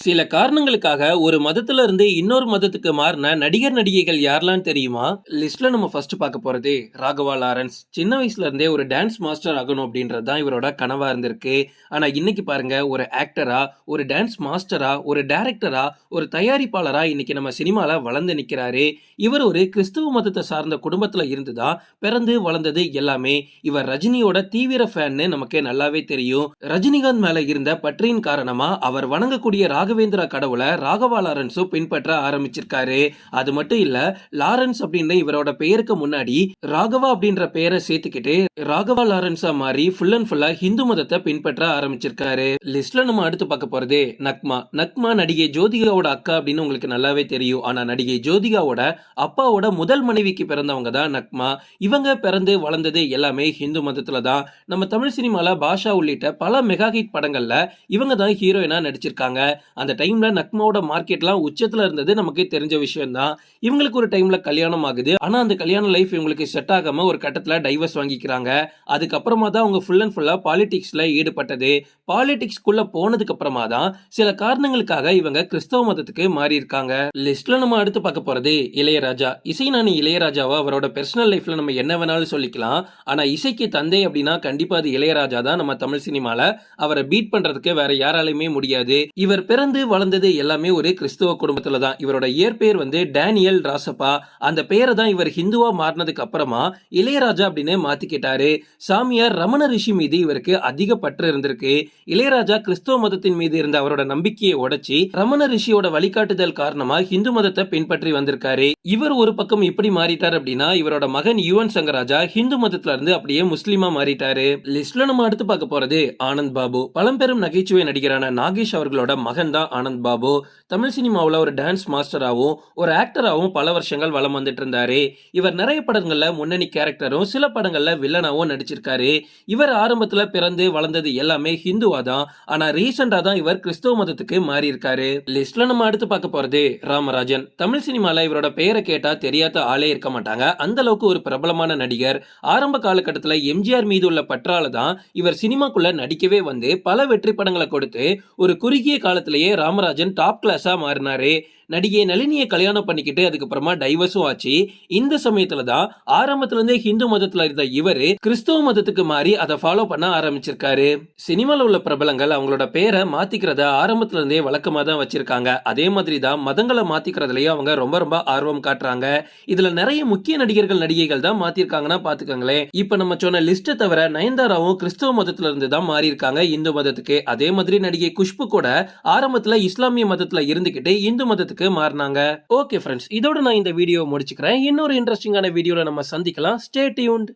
சில காரணங்களுக்காக ஒரு மதத்துல இருந்து இன்னொரு மதத்துக்கு மாறின நடிகர் நடிகைகள் யாரெல்லாம் தெரியுமா? லிஸ்ட்ல நம்ம ஃபர்ஸ்ட் பார்க்க போறது ராகவா லாரன்ஸ். சின்ன வயசுல இருந்தே ஒரு டான்ஸ் மாஸ்டர் ஆகணும் அப்படின்றது தான் இவரோட கனவா இருந்திருக்கு. ஆனா இன்னைக்கு பாருங்க ஒரு ஆக்டரா ஒரு டான்ஸ் மாஸ்டரா ஒரு டைரக்டரா ஒரு தயாரிப்பாளரா இன்னைக்கு நம்ம சினிமால வளர்ந்து நிக்கிறாரு. இவர் ஒரு கிறிஸ்துவ மதத்தை சார்ந்த குடும்பத்துல இருந்துதான் பிறந்து வளர்ந்தது எல்லாமே. இவர் ரஜினியோட தீவிர ஃபேன்னு நமக்கு நல்லாவே தெரியும். ரஜினிகாந்த் மேல இருந்த பற்றியின் காரணமா அவர் வணங்கக்கூடிய ராகவேந்திரா கடவுளை ராகவா லாரன்ஸும் பின்பற்ற ஆரம்பிச்சிருக்காரு. அது மட்டும் இல்ல லாரன்ஸ் அப்படின்ற இவரோட பெயருக்கு முன்னாடி ராகவா அப்படின்ற பெயரை சேர்த்துக்கிட்டு ராகவா லாரன்ஸா மாறி ஃபுல் அண்ட் ஃபுல்லா ஹிந்து மதத்தை பின்பற்ற ஆரம்பிச்சிருக்காரு. லிஸ்ட்ல நம்ம அடுத்து பார்க்க போறது நக்மா. நக்மா நடிகை ஜோதிகாவோட அக்கா அப்படின்னு உங்களுக்கு நல்லாவே தெரியும். ஆனா நடிகை ஜோதிகாவோட அப்பாவோட முதல் மனைவிக்கு பிறந்தவங்க தான் நக்மா. இவங்க பிறந்து வளர்ந்தது எல்லாமே ஹிந்து மதத்துல தான். நம்ம தமிழ் சினிமால பாஷா உள்ளிட்ட பல மெகா ஹிட் படங்கள்ல இவங்க தான் ஹீரோயினா நடிச்சிருக்காங்க. அந்த டைம்ல நக்மாவோட மார்க்கெட்லாம் உச்சத்துல இருந்தது நமக்கு தெரிஞ்ச விஷயம் தான் இவங்களுக்கு ஒரு டைம்ல கல்யாணம் ஆகுது. ஆனா அந்த கல்யாண லைஃப் இவங்களுக்கு செட் ஆகாம ஒரு கட்டத்துல டைவர்ஸ் வாங்கிக்கிறாங்க. அதுக்கப்புறமா தான் அவங்க ஃபுல் அண்ட் ஃபுல்லா பாலிடிக்ஸ்ல ஈடுபட்டது. பாலிடிக்ஸ்குள்ள போனதுக்கு அப்புறமா தான் சில காரணங்களுக்காக இவங்க கிறிஸ்தவ மதத்துக்கு மாறி இருக்காங்க லிஸ்ட்ல நம்ம அடுத்து பார்க்க போறது இளையராஜா. இசைஞானி இளையராஜாவை அவரோட பர்சனல் லைஃப்ல நம்ம என்ன வேணாலும் சொல்லிக்கலாம். ஆனா இசைக்கு தந்தை அப்படின்னா கண்டிப்பா அது இளையராஜா தான். நம்ம தமிழ் சினிமால அவரை பீட் பண்றதுக்கு வேற யாராலையுமே முடியாது. இவர் பிறந்த வளர்ந்தது எல்லாமே ஒரு கிறிஸ்துவ குடும்பத்துல தான். இவரோட இயற்பெயர் வந்து டேனியல் ராசப்பா. அந்த பெயரை தான் இவர் ஹிந்துவா மாறினதுக்கு அப்புறமா இளையராஜா அப்படின்னு மாத்திக்கிட்டாரு சாமியார் ரமண ரிஷி மீது இவருக்கு அதிக பற்று இருந்திருக்கு. இளையராஜா கிறிஸ்துவ மதத்தின் மீது இருந்த அவரோட நம்பிக்கையை உடைச்சி ரமண ரிஷியோட வழிகாட்டுதல் காரணமா ஹிந்து மதத்தை பின்பற்றி வந்திருக்காரு. இவர் ஒரு பக்கம் இப்படி மாறிட்டார் அப்படின்னா இவரோட மகன் யுவன் சங்கராஜா ஹிந்து மதத்துல இருந்து அப்படியே முஸ்லீமா மாறிட்டாரு. லிஸ்ட்ல நம்ம அடுத்து பார்க்க போறது ஆனந்த் பாபு. பழம்பெரும் நகைச்சுவை நடிகரான நாகேஷ் அவர்களோட மகன் தான் ஆனந்த் பாபு. தமிழ் சினிமாவில் ஒரு டான்ஸ் மாஸ்டராகவும் ஒரு ஆக்டராகவும் பல வருஷங்கள் வளம் வந்துட்டு இருந்தாரு இவர் நிறைய படங்களில் முன்னணி கேரக்டரும் சில படங்களில் வில்லனாகவும் நடிச்சிருக்காரு. இவர் ஆரம்பத்தில் பிறந்து வளர்ந்தது எல்லாமே ஹிந்துவா தான். ஆனால் ரீசெண்டாக தான் இவர் கிறிஸ்தவ மதத்துக்கு மாறி இருக்காரு லிஸ்ட்ல நம்ம அடுத்து பார்க்க போறது ராமராஜன். தமிழ் சினிமாவில் இவரோட பெயரை கேட்டால் தெரியாத ஆளே இருக்க மாட்டாங்க. அந்த அளவுக்கு ஒரு பிரபலமான நடிகர். ஆரம்ப காலகட்டத்தில் எம்ஜிஆர் மீது உள்ள பற்றால தான் இவர் சினிமாக்குள்ள நடிக்கவே வந்து பல வெற்றி படங்களை கொடுத்து ஒரு குறுகிய காலத்திலேயே ராமராஜன் டாப் கிளாஸா மாறினாரு. நடிகை நளினியை கல்யாணம் பண்ணிக்கிட்டு அதுக்கப்புறமா டைவர்ஸும் ஆச்சு. இந்த சமயத்துல தான் ஆரம்பத்துல இருந்தே ஹிந்து மதத்துல இருந்த இவரு கிறிஸ்தவ மதத்துக்கு மாறி அதை ஃபாலோ பண்ண ஆரம்பிச்சிருக்காரு. சினிமாவில் உள்ள பிரபலங்கள் அவங்களோட பேரை மாத்திக்கிறத ஆரம்பத்துல இருந்தே வழக்கமா தான் வச்சிருக்காங்க. அதே மாதிரி தான் மதங்களை மாத்திக்கிறதுலயும் அவங்க ரொம்ப ரொம்ப ஆர்வம் காட்டுறாங்க. இதுல நிறைய முக்கிய நடிகர்கள் நடிகைகள் தான் மாத்திருக்காங்கன்னா பாத்துக்கோங்களேன் இப்ப நம்ம சொன்ன லிஸ்ட்டை தவிர நயன்தாராவும் கிறிஸ்தவ மதத்துல இருந்து தான் மாறி இருக்காங்க இந்து மதத்துக்கு. அதே மாதிரி நடிகை குஷ்பு கூட ஆரம்பத்துல இஸ்லாமிய மதத்துல இருந்துகிட்டு இந்து மதத்துக்கு மாறினாங்க. ஓகே ஃப்ரெண்ட்ஸ் இதோட நான் இந்த வீடியோ முடிச்சுக்கிறேன். இன்னொரு இன்ட்ரெஸ்டிங்கான வீடியோவில் நம்ம சந்திக்கலாம். Stay tuned